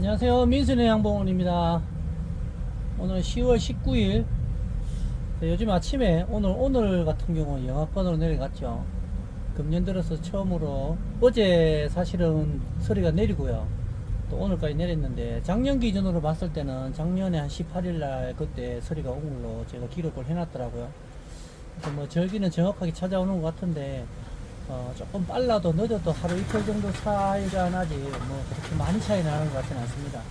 안녕하세요. 민순의 양봉원입니다. 오늘 10월 19일. 요즘 아침에 오늘 오늘 같은 경우는 영하권으로 내려갔죠. 금년 들어서 처음으로 어제 사실은 서리가 내리고요. 또 오늘까지 내렸는데 작년 기준으로 봤을 때는 작년에 한 18일 날 그때 서리가 온 걸로 제가 기록을 해놨더라고요. 뭐 절기는 정확하게 찾아오는 것 같은데 어, 조금 빨라도 늦어도 하루 이틀 정도 차이가 나지 뭐 그렇게 많이 차이 나는 것 같지는 않습니다.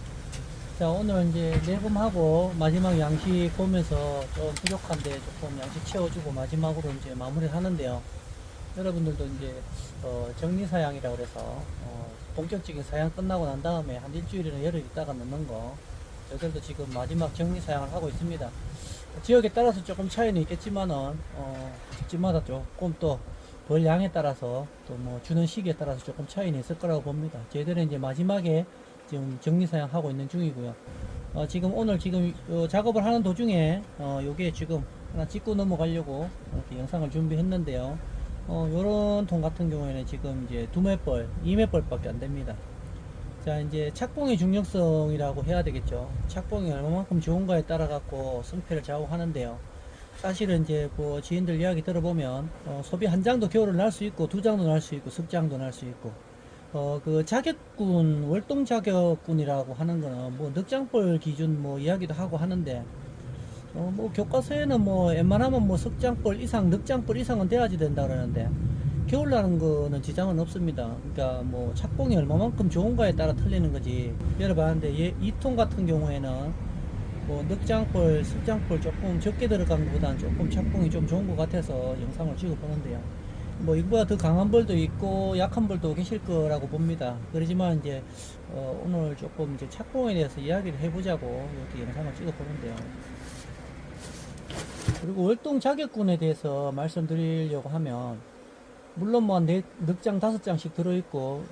자 오늘 이제 내금하고 마지막 양식 보면서 좀 부족한데 조금 양식 채워주고 마지막으로 이제 마무리를 하는데요. 여러분들도 이제 어, 정리 사양이라고 그래서 어, 본격적인 사양 끝나고 난 다음에 한 일주일이나 열흘 있다가 넣는 거 저희들도 지금 마지막 정리 사양을 하고 있습니다. 지역에 따라서 조금 차이는 있겠지만은 어, 집집마다 조금 또 벌 양에 따라서 또 뭐 주는 시기에 따라서 조금 차이는 있을 거라고 봅니다. 저희들은 이제 마지막에 지금 정리 사양하고 있는 중이고요. 어, 지금 오늘 지금 어, 작업을 하는 도중에 어, 요게 지금 하나 찍고 넘어가려고 이렇게 영상을 준비했는데요. 어, 요런 통 같은 경우에는 지금 이제 두매벌, 이매벌밖에 안 됩니다. 자, 이제 착봉의 중요성이라고 해야 되겠죠. 착봉이 얼마만큼 좋은가에 따라 갖고 승패를 좌우하는데요. 사실은 이제 뭐 지인들 이야기 들어보면 어, 소비 한 장도 겨울을 날 수 있고 두 장도 날 수 있고 석 장도 날 수 있고 어 그 자격군 월동 자격군이라고 하는 거는 뭐 넉장벌 기준 뭐 이야기도 하고 하는데 어 뭐 교과서에는 뭐 웬만하면 뭐 석장벌 이상 넉장벌 이상은 돼야지 된다 그러는데 겨울 나는 거는 지장은 없습니다. 그러니까 뭐 착봉이 얼마만큼 좋은가에 따라 틀리는 거지. 열어봤는데 이 통 같은 경우에는 뭐 늑장벌, 습장벌 조금 적게 들어간 것보다는 조금 착봉이 좀 좋은 것 같아서 영상을 찍어 보는데요. 뭐 이거보다 더 강한 벌도 있고 약한 벌도 계실 거라고 봅니다. 그러지만 이제 어, 오늘 조금 이제 착봉에 대해서 이야기를 해보자고 이렇게 영상을 찍어 보는데요. 그리고 월동 자격군에 대해서 말씀드리려고 하면 물론 뭐 네, 넉장 다섯 장씩 들어있고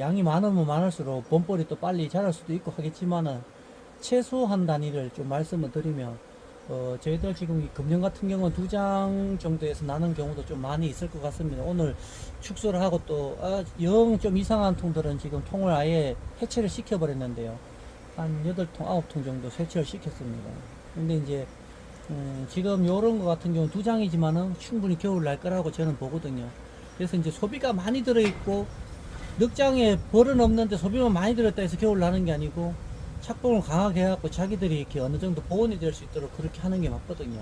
양이 많으면 많을수록 본벌이 또 빨리 자랄 수도 있고 하겠지만은 최소한 단위를 좀 말씀을 드리면 어, 저희들 지금 이 금년 같은 경우는 두 장 정도에서 나는 경우도 좀 많이 있을 것 같습니다. 오늘 축소를 하고 또, 아, 영좀 이상한 통들은 지금 통을 아예 해체를 시켜버렸는데요. 한 8통, 9통 정도 해체를 시켰습니다. 근데 이제, 음, 지금 요런 거 같은 경우는 두 장이지만은 충분히 겨울 날 거라고 저는 보거든요. 그래서 이제 소비가 많이 들어있고, 넉장에 벌은 없는데 소비만 많이 들었다 해서 겨울 나는 게 아니고, 착봉을 강하게 해갖고 자기들이 이렇게 어느 정도 보온이 될 수 있도록 그렇게 하는 게 맞거든요.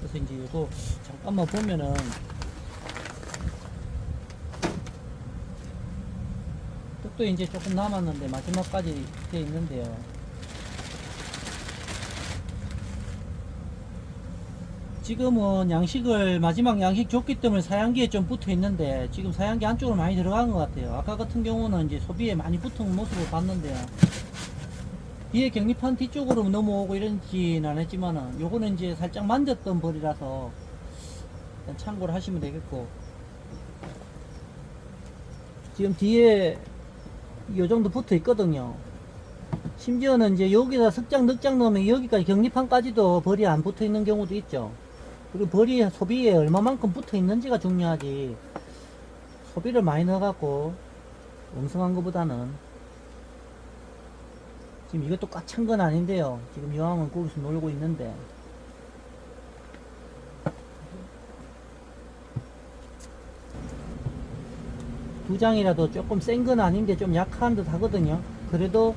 그래서 이제 이거 잠깐만 보면은 떡도 이제 조금 남았는데 마지막까지 돼 있는데요. 지금은 양식을 마지막 양식 줬기 때문에 사양기에 좀 붙어 있는데 지금 사양기 안쪽으로 많이 들어간 것 같아요. 아까 같은 경우는 이제 소비에 많이 붙은 모습을 봤는데요. 뒤에 격리판 뒤쪽으로 넘어오고 이런지는 안 했지만은 요거는 이제 살짝 만졌던 벌이라서 참고를 하시면 되겠고. 지금 뒤에 요 정도 붙어 있거든요. 심지어는 이제 여기다 석장 넉장 넣으면 여기까지 격리판까지도 벌이 안 붙어 있는 경우도 있죠. 그리고 벌이 소비에 얼마만큼 붙어 있는지가 중요하지. 소비를 많이 넣어갖고 엉성한 것보다는 지금 이것도 꽉 찬 건 아닌데요. 지금 여왕은 거기서 놀고 있는데. 두 장이라도 조금 센 건 아닌데 좀 약한 듯 하거든요. 그래도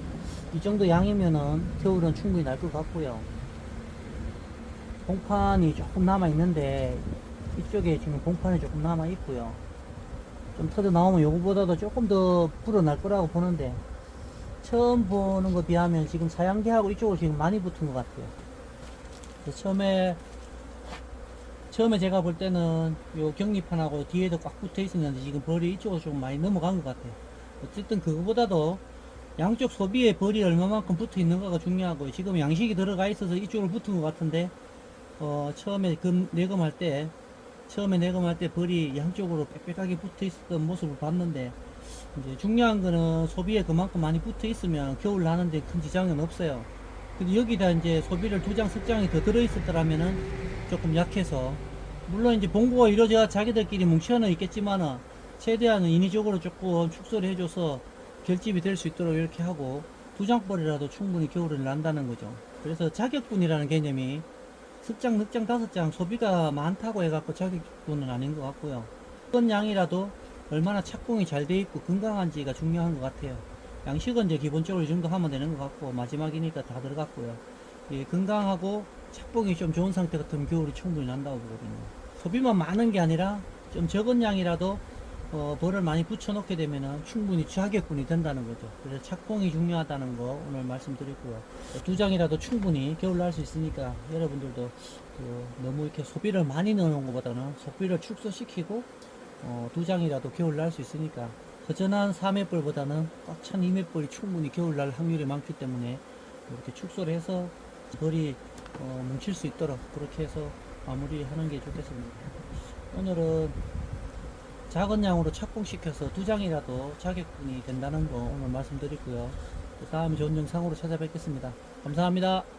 이 정도 양이면은 겨울은 충분히 날 것 같고요. 봉판이 조금 남아 있는데 이쪽에 지금 봉판이 조금 남아 있고요. 좀 터져 나오면 요거보다도 조금 더 불어날 거라고 보는데 처음 보는 거 비하면 지금 사양기하고 이쪽으로 지금 많이 붙은 것 같아요. 처음에 처음에 제가 볼 때는 요 격리판하고 뒤에도 꽉 붙어 있었는데 지금 벌이 이쪽으로 좀 많이 넘어간 것 같아요. 어쨌든 그거보다도 양쪽 소비에 벌이 얼마만큼 붙어 있는가가 중요하고 지금 양식이 들어가 있어서 이쪽으로 붙은 것 같은데 어 처음에 금 내검할 때 처음에 내검할 때 벌이 양쪽으로 빽빽하게 붙어 있었던 모습을 봤는데 이제 중요한 거는 소비에 그만큼 많이 붙어 있으면 겨울 나는데 큰 지장은 없어요. 근데 여기다 이제 소비를 두 장, 석 장이 더 들어있었더라면은 조금 약해서 물론 이제 봉고가 이루어져 자기들끼리 뭉쳐는 있겠지만은 최대한은 인위적으로 조금 축소를 해줘서 결집이 될 수 있도록 이렇게 하고 두 장벌이라도 충분히 겨울을 난다는 거죠. 그래서 자격분이라는 개념이 습장, 늑장 다섯 장 소비가 많다고 해갖고 자격분은 아닌 것 같고요. 어떤 양이라도 얼마나 착공이 잘 돼 있고 건강한지가 중요한 것 같아요. 양식은 이제 기본적으로 이 정도 하면 되는 것 같고 마지막이니까 다 들어갔고요. 예, 건강하고 착복이 좀 좋은 상태 같으면 겨울이 충분히 난다고 보거든요. 소비만 많은 게 아니라 좀 적은 양이라도 어, 벌을 많이 붙여놓게 되면은 충분히 자격분이 된다는 거죠. 그래서 착공이 중요하다는 거 오늘 말씀드렸고요. 두 장이라도 충분히 겨울 날수 있으니까 여러분들도 그 너무 이렇게 소비를 많이 넣어놓은 것보다는 소비를 축소시키고 어, 두 장이라도 겨울 날수 있으니까 허전한 3매벌보다는 꽉 찬 2매벌이 충분히 겨울 날 확률이 많기 때문에 이렇게 축소를 해서 벌이 어, 뭉칠 수 있도록 그렇게 해서 마무리하는 게 좋겠습니다. 오늘은 작은 양으로 착공시켜서 두 장이라도 자격분이 된다는 거 오늘 말씀드리고요. 다음 좋은 영상으로 찾아뵙겠습니다. 감사합니다.